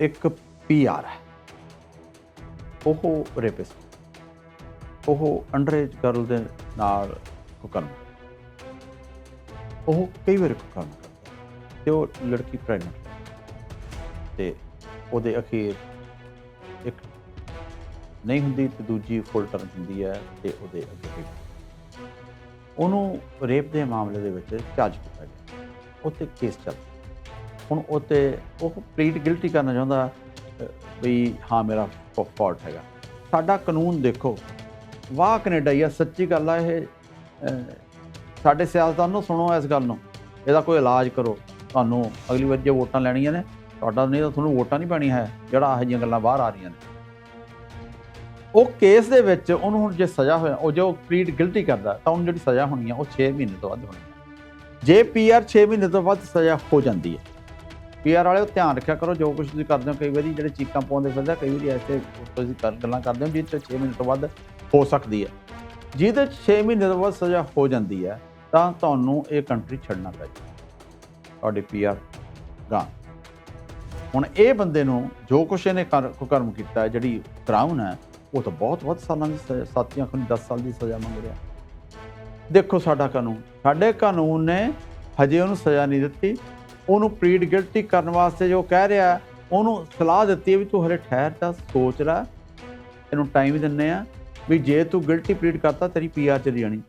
ਇੱਕ ਪੀਆਰ ਹੈ। ਉਹ ਰੇਪਿਸਟ ਉਹ ਅੰਡਰਏਜ ਗਰਲ ਦੇ ਨਾਲ ਕੁਕਰਮ। ਉਹ ਕਈ ਵਾਰ ਕੁਕਰਮ ਕਰਦਾ ਤੇ ਉਹ ਲੜਕੀ ਪ੍ਰੈਗਨੈਂਟ ਤੇ ਉਹਦੇ ਅਖੀਰ ਇੱਕ ਨਹੀਂ ਹੁੰਦੀ ਤੇ ਦੂਜੀ ਫੁੱਲ ਟਰਨ ਹੁੰਦੀ ਹੈ ਤੇ ਉਹਦੇ ਅੱਗੇ ਉਹਨੂੰ ਰੇਪ ਦੇ ਮਾਮਲੇ ਦੇ ਵਿੱਚ ਚਾਰਜ ਕੀਤਾ ਗਿਆ। ਉੱਤੇ ਕੇਸ ਚੱਲ ਹੁਣ ਉੱਤੇ ਉਹ ਪਲੀਟ ਗਿਲਟੀ ਕਰਨਾ ਚਾਹੁੰਦਾ ਵੀ ਹਾਂ, ਮੇਰਾ ਫਾਲਟ ਹੈਗਾ। ਸਾਡਾ ਕਾਨੂੰਨ ਦੇਖੋ, ਵਾਹ ਕੈਨੇਡਾ ਹੀ ਆ, ਸੱਚੀ ਗੱਲ ਆ ਇਹ ਸਾਡੇ ਸਿਆਸਤਦਾਨ ਨੂੰ ਸੁਣੋ ਇਸ ਗੱਲ ਨੂੰ। ਇਹਦਾ ਕੋਈ ਇਲਾਜ ਕਰੋ। ਤੁਹਾਨੂੰ ਅਗਲੀ ਵਾਰ ਜੇ ਵੋਟਾਂ ਲੈਣੀਆਂ ਨੇ, ਤੁਹਾਡਾ ਨਹੀਂ ਤਾਂ ਤੁਹਾਨੂੰ ਵੋਟਾਂ ਨਹੀਂ ਪੈਣੀਆਂ ਹੈ, ਜਿਹੜਾ ਇਹੋ ਜਿਹੀਆਂ ਗੱਲਾਂ ਬਾਹਰ ਆ ਰਹੀਆਂ ਨੇ। ਉਹ ਕੇਸ ਦੇ ਵਿੱਚ ਉਹਨੂੰ ਹੁਣ ਜੇ ਸਜ਼ਾ ਹੋਇਆ, ਉਹ ਜੋ ਪਲੀਟ ਗਿਲਟੀ ਕਰਦਾ, ਤਾਂ ਉਹਨੂੰ ਜਿਹੜੀ ਸਜ਼ਾ ਹੋਣੀ ਆ, ਉਹ 6 ਮਹੀਨੇ ਤੋਂ ਵੱਧ ਹੋਣੀ ਆ। ਜੇ ਪੀਆਰ 6 ਮਹੀਨੇ ਤੋਂ ਵੱਧ ਸਜ਼ਾ ਹੋ ਜਾਂਦੀ ਹੈ ਪੀਆਰ ਵਾਲਿਓ ਧਿਆਨ ਰੱਖਿਆ ਕਰੋ ਜੋ ਕੁਝ ਤੁਸੀਂ ਕਰਦੇ ਹੋ ਕਈ ਵਾਰੀ ਜਿਹੜੇ ਚੀਕਾਂ ਪਾਉਂਦੇ ਫਿਰਦੇ ਆ, ਕਈ ਵਾਰੀ ਐਸੇ ਤੁਸੀਂ ਕਰ- ਗੱਲਾਂ ਕਰਦੇ ਹੋ ਜਿਹਦੇ 'ਚ 6 ਮਹੀਨੇ ਤੋਂ ਵੱਧ ਹੋ ਸਕਦੀ ਹੈ। ਜਿਹਦੇ 'ਚ 6 ਮਹੀਨੇ ਤੋਂ ਵੱਧ ਸਜ਼ਾ ਹੋ ਜਾਂਦੀ ਹੈ ਤਾਂ ਤੁਹਾਨੂੰ ਇਹ ਕੰਟਰੀ ਛੱਡਣਾ ਪੈ ਜਾਏ ਤੁਹਾਡੇ ਪੀਆਰ ਗਾਂ ਹੁਣ ਇਹ ਬੰਦੇ ਨੂੰ ਜੋ ਕੁਛ ਇਹਨੇ ਕਰਮ ਕੀਤਾ ਜਿਹੜੀ ਕਰਾਉਨ ਹੈ ਉਹ ਤਾਂ ਬਹੁਤ ਵੱਧ ਸਾਲਾਂ ਦੀ ਸਜ਼ਾ ਸਾਥੀਆਂ ਖੁਨ 10 ਸਾਲ ਦੀ ਸਜ਼ਾ ਮੰਗ ਰਿਹਾ। ਦੇਖੋ ਸਾਡਾ ਕਾਨੂੰਨ। ਸਾਡੇ ਕਾਨੂੰਨ ਨੇ ਹਜੇ ਉਹਨੂੰ ਸਜ਼ਾ ਨਹੀਂ ਦਿੱਤੀ। ਉਹਨੂੰ ਪਲੀਡ ਗਿਲਟੀ ਕਰਨ ਵਾਸਤੇ ਜੋ ਕਹਿ ਰਿਹਾ, ਉਹਨੂੰ ਸਲਾਹ ਦਿੱਤੀ ਹੈ ਵੀ ਤੂੰ ਹਲੇ ਠਹਿਰ ਤਾਂ, ਸੋਚ ਲੈ। ਇਹਨੂੰ ਟਾਈਮ ਵੀ ਦਿੰਨੇ ਆ ਵੀ ਜੇ ਤੂੰ ਗਿਲਟੀ ਪਲੀਡ ਕਰਤਾ, ਤੇਰੀ ਪੀਆਰ ਚਲੀ ਜਾਣੀ।